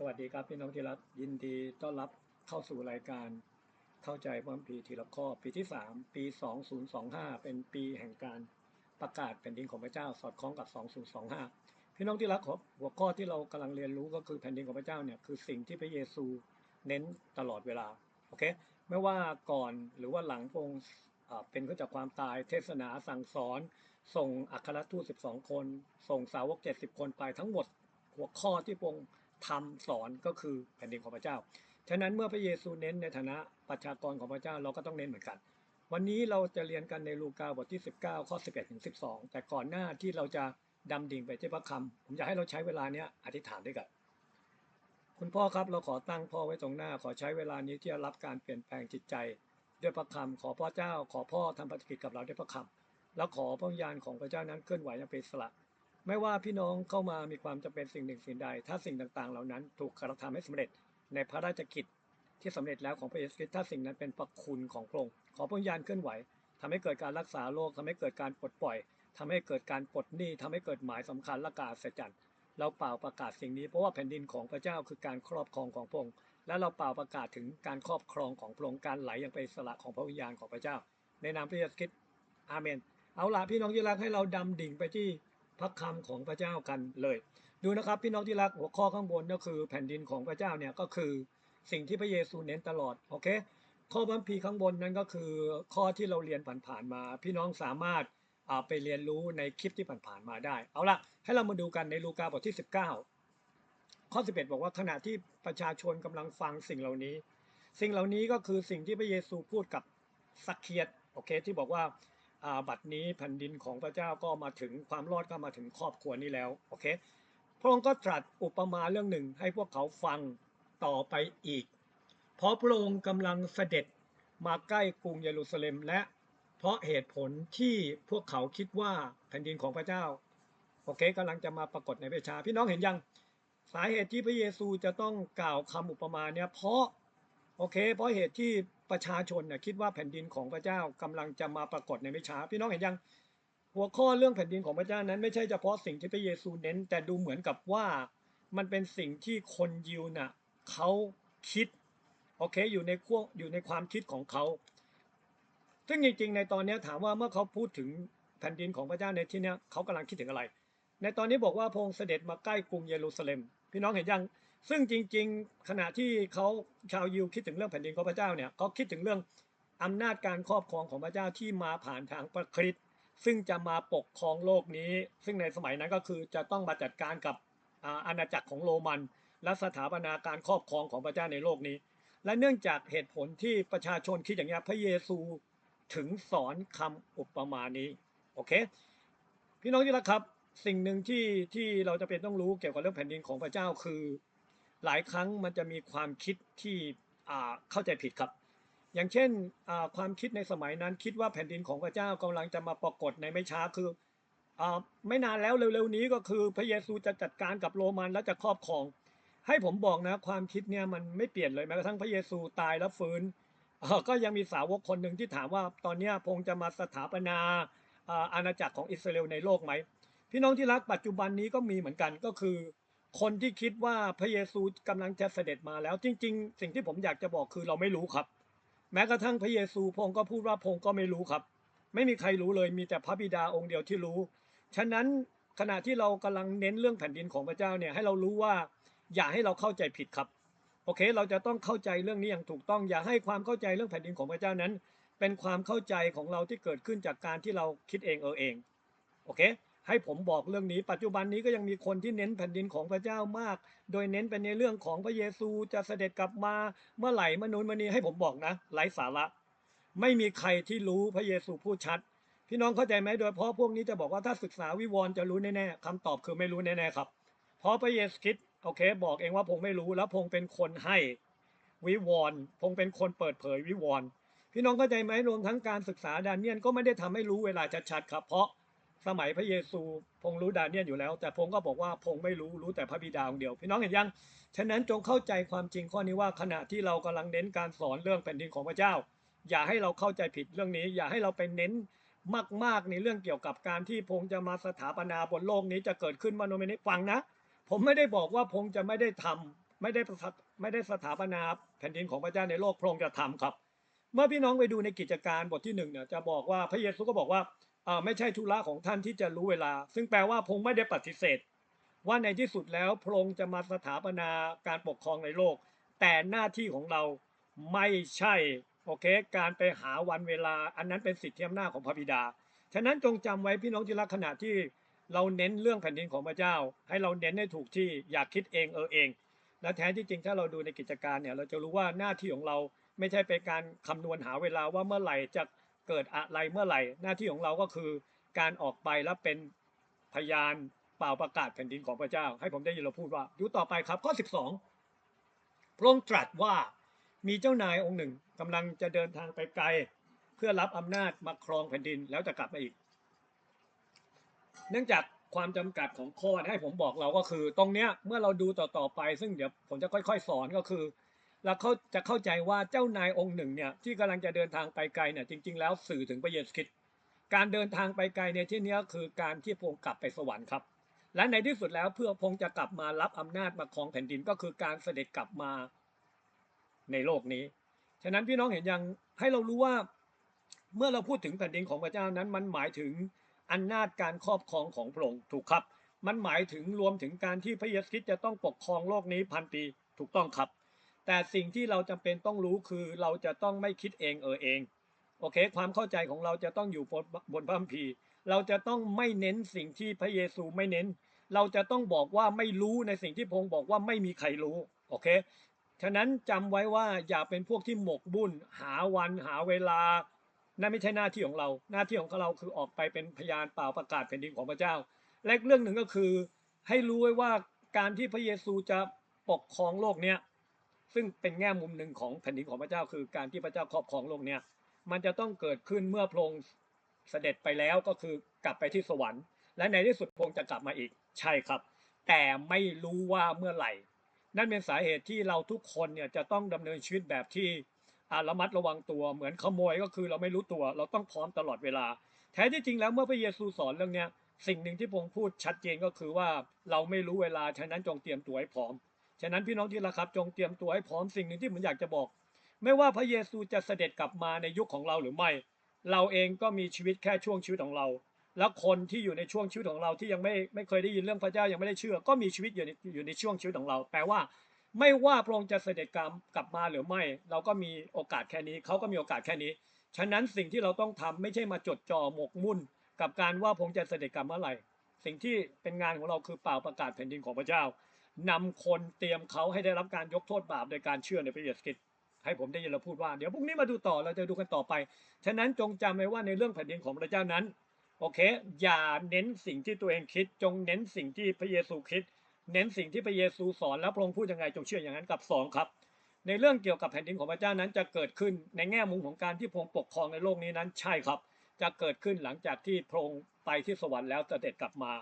สวัสดีครับพี่น้องที่รักยินดีต้อนรับเข้าสู่รายการเข้าใจพระคัมภีร์ทีละข้อปีที่ 3 ปี 2025 เป็นปีแห่งการประกาศแผ่นดินของพระเจ้าสอดคล้องกับ 2025 พี่น้องที่รักครับหัวข้อที่เรากำลังเรียนรู้ก็คือแผ่นดินของพระเจ้าเนี่ยคือสิ่งที่พระเยซูเน้นตลอดเวลาโอเคไม่ว่าก่อนหรือว่าหลังพระองเป็นขึ้นจากความตายเทศนาสั่งสอน ส่งอัครทูต 12 คน ส่งสาวก 70 คนไปทั้งหมดหัวข้อที่พระองค์ทำสอนก็คือแผ่นดินของพระเจ้า ฉะนั้นเมื่อพระเยซูเน้นในฐานะประชากรของพระเจ้าเราก็ต้องเน้นเหมือนกัน วันนี้เราจะเรียนกันในลูกาบทที่ 19 ข้อ 11ถึง12 แต่ก่อนหน้าที่เราจะดำดิ่งไปที่พระคำผมอยากให้เราใช้เวลาเนี้ยอธิษฐานด้วยกัน คุณพ่อครับเราขอตั้งพ่อไว้ตรงหน้าขอใช้เวลานี้ที่จะรับการเปลี่ยนแปลงจิตใจ ด้วยพระคำขอพ่อเจ้า ขอพ่อทำปฏิกิจกับเราด้วยพระคำแล้วขอพระญาณของพระเจ้านั้นเคลื่อนไหวอย่างเป็นสระ ไม่ว่าพี่น้องเข้ามามีความจำเป็นสิ่งหนึ่งสิ่งใด ถ้าสิ่งต่างๆ เหล่านั้นถูกกระทำให้สำเร็จในพระราชกิจที่สำเร็จแล้วของพระเยซูคริสต์ถ้าสิ่งนั้นเป็นพระคุณของพระองค์ขอพระญาณเคลื่อนไหวทำให้เกิดการรักษาโรคทำให้เกิดการปลดปล่อยทำให้เกิดการปลดหนี้ทำให้เกิดหมายสำคัญและการอัศจรรย์เราเป่าประกาศสิ่งนี้เพราะว่าแผ่นดินของพระเจ้าคือการครอบครองของพระองค์และเราเป่าประกาศถึงการครอบครองของพระองค์การไหลอย่างเป็นอิสระของพระวิญญาณของพระเจ้า ในนามพระเยซูคริสต์อาเมน เอาล่ะพี่น้องที่รักให้เราดำดิ่งไปที่ พระคำของพระเจ้ากันเลย ดูนะครับพี่น้องที่รักหัวข้อข้างบนก็คือแผ่นดินของพระเจ้าเนี่ยก็คือสิ่งที่พระเยซูเน้นตลอดโอเคข้อบัมพีร์ข้างบนนั้นก็คือข้อที่เราเรียนผ่านๆมา พี่น้องสามารถอ่าไปเรียนรู้ในคลิปที่ผ่านๆมาได้ เอาล่ะให้เรามาดูกันในลูกาบทที่ 19 ข้อ 11 บอกว่าขณะที่ประชาชนกำลังฟังสิ่งเหล่านี้ สิ่งเหล่านี้ก็คือสิ่งที่พระเยซูพูดกับสักเคียดโอเคที่บอกว่า บัดนี้แผ่นดินของพระเจ้าก็มาถึงความรอดก็มาถึงครอบครัวนี้แล้วโอเคพระองค์ก็ตรัสอุปมาเรื่องหนึ่งให้พวกเขาฟังต่อไปอีก เพราะพระองค์กำลังเสด็จมาใกล้กรุงเยรูซาเล็มและเพราะเหตุผลที่พวกเขาคิดว่าแผ่นดินของพระเจ้าโอเคกำลังจะมาปรากฏในประชา พี่น้องเห็นยังสาเหตุที่พระเยซูจะต้องกล่าวคำอุปมาเนี่ยเพราะโอเค เพราะเหตุที่ ประชาชนเนี่ยคิดว่าแผ่นดินของพระเจ้ากำลังจะมาปรากฏในไม่ช้า พี่น้องเห็นยังหัวข้อเรื่องแผ่นดินของพระเจ้านั้นไม่ใช่เฉพาะสิ่งที่พระเยซูเน้น แต่ดูเหมือนกับว่ามันเป็นสิ่งที่คนยิวน่ะเขาคิดโอเคอยู่ในขั้วอยู่ในความคิดของเขาซึ่งจริงๆในตอนนี้ถามว่าเมื่อเขาพูดถึงแผ่นดินของพระเจ้าในที่นี้เขากำลังคิดถึงอะไร ในตอนนี้บอกว่าพระองค์เสด็จมาใกล้กรุงเยรูซาเล็ม พี่น้องเห็นยัง ซึ่งจริง ๆ ขณะที่เขาชาวยิวคิดถึงเรื่องแผ่นดินของพระเจ้าเนี่ยเขาคิดถึงเรื่องอำนาจการครอบครองของพระเจ้าที่มาผ่านทางพระคริสต์ซึ่งจะมาปกครองโลกนี้ ซึ่งในสมัยนั้นก็คือจะต้องมาจัดการกับอาณาจักรของโรมัน และสถาปนาการครอบครองของพระเจ้าในโลกนี้ และเนื่องจากเหตุผลที่ประชาชนคิดอย่างนี้พระเยซูถึงสอนคำอุปมานี้โอเคพี่น้องที่รักครับ สิ่งหนึ่งที่ที่เราจะเป็นต้องรู้เกี่ยวกับเรื่องแผ่นดินของพระเจ้าคือ หลายครั้งมันจะมีความคิดที่เข้าใจผิดครับ อย่างเช่นความคิดในสมัยนั้นคิดว่าแผ่นดินของพระเจ้ากำลังจะมาปรากฏในไม่ช้าคืออไม่นานแล้วเร็วๆนี้ก็คือพระเยซูจะจัดการกับโรมันและจะครอบครอง ให้ผมบอกนะความคิดเนี่ยมันไม่เปลี่ยนเลยแม้กระทั่งพระเยซูตายแล้วฟื้นก็ยังมีสาวกคนหนึ่งที่ถามว่าตอนนี้พงค์จะมาสถาปนาอาอาณาจักรของอิสราเอลในโลกไหมพี่น้องที่รักปัจจุบันนี้ก็มีเหมือนกันก็คือ คนที่คิดว่าพระเยซูกำลังจะเสด็จมาแล้ว จริง ๆ สิ่งที่ผมอยากจะบอกคือเราไม่รู้ครับ แม้กระทั่งพระเยซูพงก็พูดว่าพงก็ไม่รู้ครับ ไม่มีใครรู้เลยมีแต่พระบิดาองค์เดียวที่รู้ ฉะนั้นขณะที่เรากำลังเน้นเรื่องแผ่นดินของพระเจ้าเนี่ยให้เรารู้ว่าอย่าให้เราเข้าใจผิดครับโอเค เราจะต้องเข้าใจเรื่องนี้อย่างถูกต้อง อย่าให้ความเข้าใจเรื่องแผ่นดินของพระเจ้านั้น เป็นความเข้าใจของเราที่เกิดขึ้นจากการที่เราคิดเองเออเอง โอเค ให้ผมบอกเรื่องนี้ ปัจจุบันนี้ก็ยังมีคนที่เน้นแผ่นดินของพระเจ้ามาก โดยเน้นไปนในเรื่องของพระเยซูจะเสด็จกลับมาเมื่อไหร่มนุษย์มนีให้ผมบอกนะไร้สาระ ไม่มีใครที่รู้พระเยซูพูดชัด พี่น้องเข้าใจไหมโดยเฉพาะพวกนี้จะบอกว่าถ้าศึกษาวิวรณ์จะรู้แน่ๆคำตอบคือไม่รู้แน่ๆครับเพราะพระเยซูคริสต์โอเค บอกเองว่าพงไม่รู้แล้วพงเป็นคนให้วิวรณ์พงเป็นคนเปิดเผยวิวรณ์พี่น้องเข้าใจไหมรวมทั้งการศึกษาดานเนียนก็ไม่ได้ทำให้รู้เวลาชัดๆครับ เพราะ สมัยพระเยซูพงรู้ดาเนียนอยู่แล้ว แต่พงก็บอกว่าพงไม่รู้รู้แต่พระบิดาองค์เดียว พี่น้องเห็นยัง ฉะนั้นจงเข้าใจความจริงข้อนี้ว่าขณะที่เรากำลังเน้นการสอนเรื่องแผ่นดินของพระเจ้า อย่าให้เราเข้าใจผิดเรื่องนี้ อย่าให้เราไปเน้นมากๆในเรื่องเกี่ยวกับการที่พงจะมาสถาปนาบนโลกนี้จะเกิดขึ้นมาโนเมนิฟังนะ ผมไม่ได้บอกว่าพงจะไม่ได้ทำไม่ได้ประทับไม่ได้สถาปนาแผ่นดินของพระเจ้าในโลกพระองค์จะทำครับ เมื่อพี่น้องไปดูในกิจการบทที่หนึ่งเนี่ยจะบอกว่าพระเยซูก็บอกว่า ไม่ใช่ธุระของท่านที่จะรู้เวลา ซึ่งแปลว่าพงค์ไม่ได้ปฏิเสธ ว่าในที่สุดแล้วพงค์จะมาสถาปนาการปกครองในโลก แต่หน้าที่ของเราไม่ใช่โอเค การไปหาวันเวลา อันนั้นเป็นสิทธิอำนาจของพระบิดา ฉะนั้นจงจำไว้พี่น้องที่รักขณะที่เราเน้นเรื่องแผ่นดินของพระเจ้า ให้เราเน้นให้ถูกที่อย่าคิดเองเออเอง และแท้ที่จริงถ้าเราดูในกิจการเนี่ยเราจะรู้ว่าหน้าที่ของเราไม่ใช่เป็นการคำนวณหาเวลาว่าเมื่อไหร่จะ เกิดอะไรเมื่อไหร่ หน้าที่ของเราก็คือการออกไปแล้วเป็นพยานเปล่าประกาศแผ่นดินของพระเจ้า ให้ผมได้ยินเราพูดว่าดูต่อไปครับข้อ 12 พระองค์ตรัสว่ามีเจ้านายองค์หนึ่งกำลังจะเดินทางไปไกล เพื่อรับอำนาจมาครองแผ่นดินแล้วจะกลับมาอีก เนื่องจากความจำกัดของข้อให้ผมบอกเราก็คือ ตรงเนี้ยเมื่อเราดูต่อๆไป ซึ่งเดี๋ยวผมจะค่อย ๆ สอนก็คือ เราเขาจะเข้าใจว่าเจ้านายองค์หนึ่งเนี่ยที่กำลังจะเดินทางไปไกลเนี่ยจริง ๆ แล้วสื่อถึงพระเยซูคริสต์การเดินทางไปไกลในที่นี้คือการที่พงกลับไปสวรรค์ครับ และในที่สุดแล้วเพื่อพงจะกลับมารับอำนาจมาครองแผ่นดินก็คือการเสด็จกลับมาในโลกนี้ ฉะนั้นพี่น้องเห็นยังให้เรารู้ว่าเมื่อเราพูดถึงแผ่นดินของพระเจ้านั้นมันหมายถึงอำนาจการครอบครองของพระองค์ถูกครับ มันหมายถึงรวมถึงการที่พระเยซูคริสต์จะต้องปกครองโลกนี้พันปีถูกต้องครับ แต่สิ่งที่เราจำเป็นต้องรู้คือเราจะต้องไม่คิดเองเออเองโอเค ความเข้าใจของเราจะต้องอยู่บนบนพระคัมภีร์เราจะต้องไม่เน้นสิ่งที่พระเยซูไม่เน้น เราจะต้องบอกว่าไม่รู้ในสิ่งที่พงค์บอกว่าไม่มีใครรู้โอเคฉะนั้นจำไว้ว่าอย่าเป็นพวกที่หมกบุญหาวันหาเวลานั่นไม่ใช่หน้าที่ของเรา หน้าที่ของเราคือออกไปเป็นพยานเปล่าประกาศแผ่นดินของพระเจ้าและเรื่องหนึ่งก็คือ ให้รู้ไว้ว่าการที่พระเยซูจะปกครองโลกเนี้ย ซึ่งเป็นแง่มุมหนึ่งของแผ่นดินของพระเจ้าคือการที่พระเจ้าครอบครองโลกเนี้ยมันจะต้องเกิดขึ้นเมื่อพระองค์เสด็จไปแล้วก็คือกลับไปที่สวรรค์ และในที่สุดพระองค์จะกลับมาอีกใช่ครับ แต่ไม่รู้ว่าเมื่อไหร่ นั่นเป็นสาเหตุที่เราทุกคนเนี่ยจะต้องดำเนินชีวิตแบบที่ระมัดระวังตัวเหมือนขโมยก็คือเราไม่รู้ตัว เราต้องพร้อมตลอดเวลา แท้ที่จริงแล้วเมื่อพระเยซูสอนเรื่องเนี้ยสิ่งหนึ่งที่พระองค์พูดชัดเจนก็คือว่าเราไม่รู้เวลาฉะนั้นจงเตรียมตัวให้พร้อม ฉะนั้นพี่น้องที่รักครับจงเตรียมตัวให้พร้อมสิ่งหนึ่งที่ผมอยากจะบอก ไม่ว่าพระเยซูจะเสด็จกลับมาในยุคของเราหรือไม่ เราเองก็มีชีวิตแค่ช่วงชีวิตของเรา แล้วคนที่อยู่ในช่วงชีวิตของเราที่ยังไม่ไม่เคยได้ยินเรื่องพระเจ้ายังไม่ได้เชื่อ ก็มีชีวิตอยู่ในอยู่ในช่วงชีวิตของเรา แปลว่า ไม่ว่าพระองค์จะเสด็จกลับกลับมาหรือไม่ เราก็มีโอกาสแค่นี้เขาก็มีโอกาสแค่นี้ ฉะนั้นสิ่งที่เราต้องทำไม่ใช่มาจดจ่อหมกมุ่น กับการว่าพระองค์จะเสด็จกลับเมื่อไหร่ สิ่งที่เป็นงานของเราคือเปล่าประกาศแผ่นดินของพระเจ้านำคนเตรียมเขาให้ได้รับการยกโทษบาปโดยการเชื่อในพระเยซูคริสต์ให้ผมได้ยินเราพูดว่าเดี๋ยวพรุ่งนี้มาดูต่อเราจะดูกันต่อไป ฉะนั้นจงจำไว้ว่าในเรื่องแผ่นดินของพระเจ้านั้นโอเค อย่าเน้นสิ่งที่ตัวเองคิด จงเน้นสิ่งที่พระเยซูคิด เน้นสิ่งที่พระเยซูสอนแล้วพระองค์พูดยังไงจงเชื่ออย่างนั้นกับสองครับ ในเรื่องเกี่ยวกับแผ่นดินของพระเจ้านั้นจะเกิดขึ้นในแง่มุมของการที่พระองค์ปกครองในโลกนี้นั้นใช่ครับ จะเกิดขึ้นหลังจากที่พระองค์ ไปที่สวรรค์แล้วเสด็จกลับมา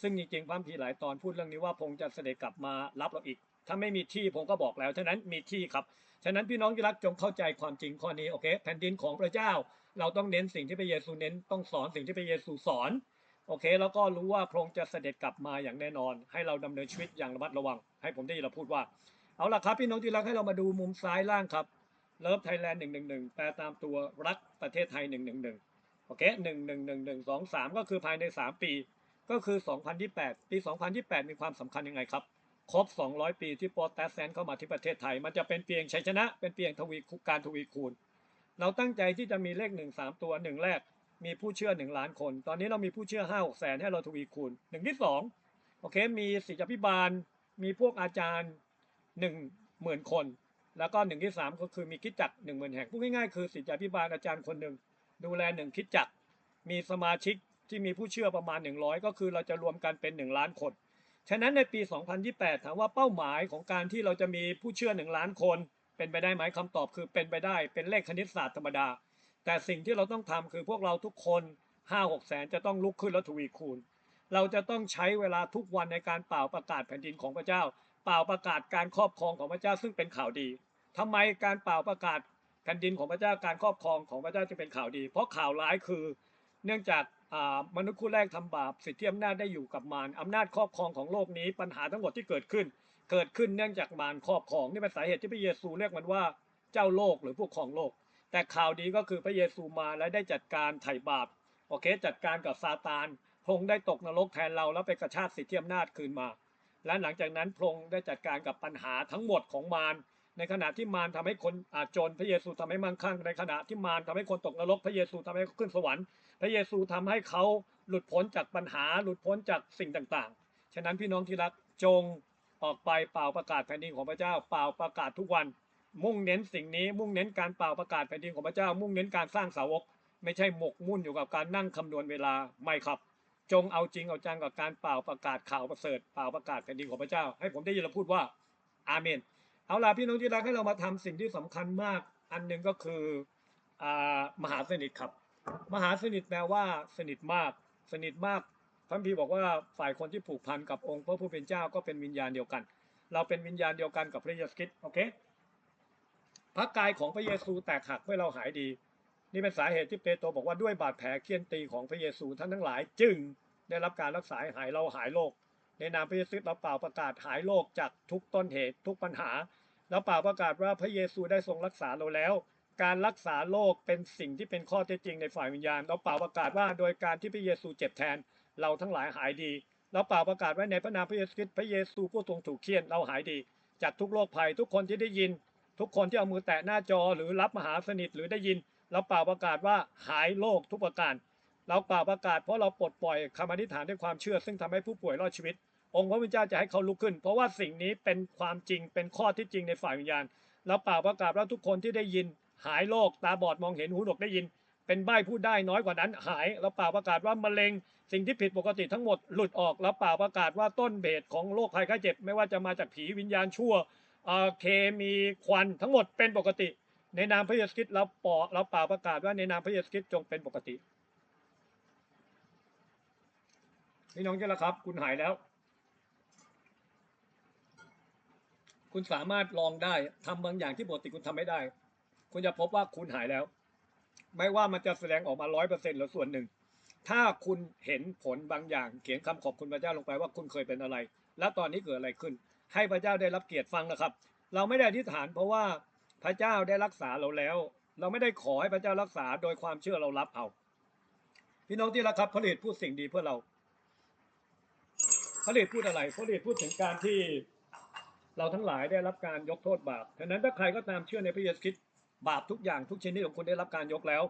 ซึ่งจริงๆพระคัมภีหลายตอนพูดเรื่องนี้ว่าพงค์จะเสด็จกลับมารับเราอีก ถ้าไม่มีที่ผมก็บอกแล้ว ฉะนั้นมีที่ครับ ฉะนั้นพี่น้องที่รักจงเข้าใจความจริงข้อนี้โอเค แผ่นดินของพระเจ้า เราต้องเน้นสิ่งที่พระเยซูเน้นต้องสอนสิ่งที่พระเยซูสอนโอเค แล้วก็รู้ว่าพระองค์จะเสด็จกลับมาอย่างแน่นอน ให้เราดำเนินชีวิตอย่างระมัดระวัง ให้ผมได้ยินเราพูดว่า เอาล่ะครับ พี่น้องที่รักให้เรามาดูมุมซ้ายล่างครับเลิฟไทยแลนด์หนึ่งหนึ่งหนึ่งแปลตามตัวรักประเทศไทยหนึ่งหนึ่งหนึ่ง อเคหนึ่งหนึ่งหนึ่งหนึ่งสองสามก็คือภายในสามปี ก็คือ2028ปี2028มีความสำคัญยังไงครับ ครบ200ปีที่โปรตสแตนเข้ามาที่ประเทศไทย มันจะเป็นเพียงชัยชนะ เป็นเพียงทวีการทวีคูณ เราตั้งใจที่จะมีเลข1 3ตัวหนึ่งแรก มีผู้เชื่อ1ล้านคน ตอนนี้เรามีผู้เชื่อ5 6แสนให้เราทวีคูณหนึ่งที่2โอเค มีศิษยาภิบาล มีพวกอาจารย์1 0,000คน แล้วก็หนึ่งที่3ก็คือมีคิดจักร1 0,000แห่งพูดง่ายๆคือศิษยาภิบาลอาจารย์คนหนึ่ง ดูแลหนึ่งคิดจักมีสมาชิกที่มีผู้เชื่อประมาณ 100 ก็คือเราจะรวมกันเป็น 1 ล้านคน ฉะนั้นในปี 2028 ถามว่าเป้าหมายของการที่เราจะมีผู้เชื่อ 1 ล้านคน เป็นไปได้ไหมคำตอบคือเป็นไปได้ เป็นเลขคณิตศาสตร์ธรรมดา แต่สิ่งที่เราต้องทำคือพวกเราทุกคน 5-6 แสนจะต้องลุกขึ้นแล้วทวีคูณ เราจะต้องใช้เวลาทุกวันในการเป่าประกาศแผ่นดินของพระเจ้า เป่าประกาศการครอบครองของพระเจ้าซึ่งเป็นข่าวดีทำไมการเป่าประกาศ แผ่นดินของพระเจ้าการครอบครองของพระเจ้าจะเป็นข่าวดี เพราะข่าวร้ายคือ เนื่องจากมนุษย์คู่แรกทำบาปสิทธิอำนาจได้อยู่กับมารอำนาจครอบครองของโลกนี้ปัญหาทั้งหมดที่เกิดขึ้น เกิดขึ้นเนื่องจากมารครอบครองนี่เป็นสาเหตุที่พระเยซูเรียกมันว่าเจ้าโลกหรือผู้ครองโลก แต่ข่าวดีก็คือพระเยซูมาและได้จัดการไถ่บาปโอเคจัดการกับซาตานพงค์ได้ตกนรกแทนเราแล้วไปกระชากสิทธิอำนาจคืนมา และหลังจากนั้นพงค์ได้จัดการกับปัญหาทั้งหมดของมาร ในขณะที่มารทำให้คนอาจนพระเยซูทำให้มั่งคั่งในขณะที่มารทำให้คนตกนรก พระเยซูทำให้เขาขึ้นสวรรค์ พระเยซูทำให้เขาหลุดพ้นจากปัญหาหลุดพ้นจากสิ่งต่างๆ ฉะนั้นพี่น้องที่รักจงออกไปเป่าประกาศแผ่นดินของพระเจ้าเป่าประกาศทุกวัน มุ่งเน้นสิ่งนี้มุ่งเน้นการเป่าประกาศแผ่นดินของพระเจ้า มุ่งเน้นการสร้างสาวก ไม่ใช่หมกมุ่นอยู่กับการนั่งคำนวณเวลาไม่ครับ จงเอาจริงเอาจังกับการเป่าประกาศข่าวประเสริฐเป่าประกาศแผ่นดินของพระเจ้า ให้ผมได้ยินเราพูดว่าอาเมน เอาล่ะพี่น้องที่รักให้เรามาทำสิ่งที่สำคัญมาก อันหนึ่งก็คืออมหาสนิทครับ มหาสนิทแปลว่าสนิทมาก สนิทมากพระคัมภีร์บอกว่าฝ่ายคนที่ผูกพันกับองค์พระผู้เป็นเจ้าก็เป็นวิญญาณเดียวกัน เราเป็นวิญญาณเดียวกันกับพระเยซูคริสต์โอเคพระกายของพระเยซูแตกหักเพื่อเราหายดี นี่เป็นสาเหตุที่เปโตรบอกว่าด้วยบาดแผลเคี่ยนตีของพระเยซูท่านทั้งหลาย จึงได้รับการรักษาให้หายเราหายโรคในนามพระเยซูเราเป่าประกาศหายโรคจากทุกต้นเหตุทุกปัญหา แล้วเปล่าประกาศว่าพระเยซูได้ทรงรักษาเราแล้ว การรักษาโรคเป็นสิ่งที่เป็นข้อเท็จจริงในฝ่ายวิญญาณเราเปล่าประกาศว่าโดยการที่พระเยซูเจ็บแทน เราทั้งหลายหายดีเราเปล่าประกาศไว้ในพระนามพระเยซูคริสต์พระเยซูผู้ทรงถูกเคี่ยนเราหายดี จากทุกโรคภัยทุกคนที่ได้ยิน ทุกคนที่เอามือแตะหน้าจอหรือรับมหาสนิทหรือได้ยิน เราเปล่าประกาศว่าหายโรคทุกประการ เราเปล่าประกาศเพราะเราปลดปล่อยคำอธิษฐานด้วยความเชื่อ ซึ่งทำให้ผู้ป่วยรอดชีวิต องค์พระผู้เจ้าจะให้เขาลุกขึ้น เพราะว่าสิ่งนี้เป็นความจริงเป็นข้อที่จริงในฝ่ายวิญญาณเราเป่าประกาศว่าทุกคนที่ได้ยิน หายโรคตาบอดมองเห็นหูหนวกได้ยิน เป็นใบ้พูดได้น้อยกว่านั้น หายเราเป่าประกาศว่ามะเร็ง สิ่งที่ผิดปกติทั้งหมดหลุดออกแล้วเป่าประกาศว่าต้นเหตุของโรคภัยไข้เจ็บ ไม่ว่าจะมาจากผีวิญญาณชั่วเอ่อเคมีควันทั้งหมดเป็นปกติ ในนามพระเยซูคริสต์เราปอเราเป่าประกาศว่าในนามพระเยซูคริสต์จงเป็นปกติพี่น้องเจ้าละครับ คุณหายแล้ว คุณสามารถลองได้ทำบางอย่างที่ปกติคุณทำไม่ได้ คุณจะพบว่าคุณหายแล้ว ไม่ว่ามันจะแสดงออกมาร้อยเปอร์เซ็นต์หรือส่วนหนึ่ง ถ้าคุณเห็นผลบางอย่าง เขียนคำขอบคุณพระเจ้าลงไปว่าคุณเคยเป็นอะไร และตอนนี้เกิดอะไรขึ้น ให้พระเจ้าได้รับเกียรติฟังนะครับ เราไม่ได้อธิษฐานเพราะว่าพระเจ้าได้รักษาเราแล้ว เราไม่ได้ขอให้พระเจ้ารักษาโดยความเชื่อเรารับเอา พี่น้องที่รักครับพระฤทธิ์พูดสิ่งดีเพื่อเราพระฤทธิ์พูดอะไรพระฤทธิ์พูดถึงการที่ เราทั้งหลายได้รับการยกโทษบาปฉะนั้นถ้าใครก็ตามเชื่อในพระเยซูคริสต์บาปทุกอย่างทุกชนิดของคุณได้รับการยกแล้ว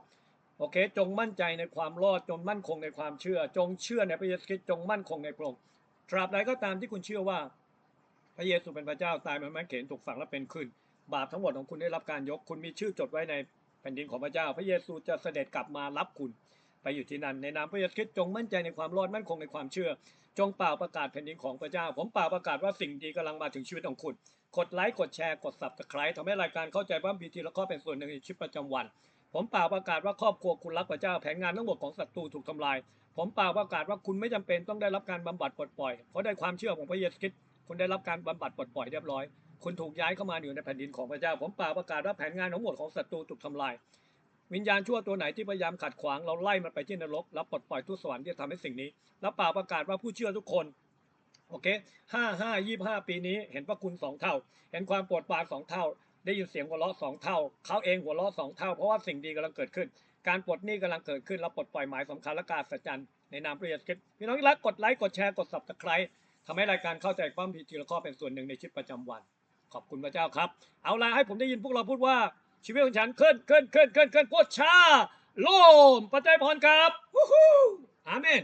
โอเค จงมั่นใจในความรอดจงมั่นคงในความเชื่อ จงเชื่อในพระเยซูคริสต์จงมั่นคงในพระองค์ตราบใดก็ตามที่คุณเชื่อว่า พระเยซูเป็นพระเจ้าตายบนไม้เขนถูกฝังและเป็นขึ้น บาปทั้งหมดของคุณได้รับการยก คุณมีชื่อจดไว้ในแผ่นดินของพระเจ้า พระเยซูจะเสด็จกลับมารับคุณ ไปอยู่ที่นั่นในนามพระเยซูคริสต์จงมั่นใจในความรอดมั่นคงในความเชื่อ จงเป่าประกาศแผ่นดินของพระเจ้า ผมเป่าประกาศว่าสิ่งดีกำลังมาถึงชีวิตของคุณ กดไลค์ กดแชร์ กดสับตะไคร้ทำให้รายการเข้าใจว่าพีทีและข้อเป็นส่วนหนึ่งในชีวิตประจำวัน ผมเป่าประกาศว่าครอบครัวคุณรักพระเจ้า แผนงานทั้งหมดของศัตรูถูกทำลาย ผมเป่าประกาศว่าคุณไม่จำเป็นต้องได้รับการบำบัดปลดปล่อย เพราะได้ความเชื่อของพระเยซูคริสต์ คุณได้รับการบำบัดปลดปล่อยเรียบร้อย คุณถูกย้ายเข้ามาอยู่ในแผ่นดินของพระเจ้า ผมเป่าประกาศว่าแผนงานทั้งหมดของศัตรูถูกทำลาย วิญญาณชั่วตัวไหนที่พยายามขัดขวางเราไล่มันไปที่นรกแล้วปลดปล่อยทุกสวรรค์ที่จะทำให้สิ่งนี้ แล้วเป่าประกาศว่าผู้เชื่อทุกคนโอเคห้าห้ายี่ห้าปีนี้เห็นพระคุณสองเท่า เห็นความปรดปานสองเท่า ได้ยินเสียงหัวเราะสองเท่า เขาเองหัวเราะสองเท่า เพราะว่าสิ่งดีกำลังเกิดขึ้น การปลดหนี้กำลังเกิดขึ้นแล้วปลดปล่อยหมายสำคัญและการสัจจันในนามพระเยซูคริสต์พี่น้องที่รักกดไลค์กดแชร์กดสับตะไคร้ทำให้รายการเข้าใจความผิดทีละข้อเป็นส่วนหนึ่งในชีวิตประจำวัน ขอบคุณพระเจ้าครับ เอาล่ะให้ผมได้ยินพวกเราพูดว่า ชีวิตของฉันเคลื่อนเคลื่อนเคลื่อนเคลื่อนเคลื่อนโคตรช้าโล่มปัจจัยพรครับวู้ฮู้อาเมน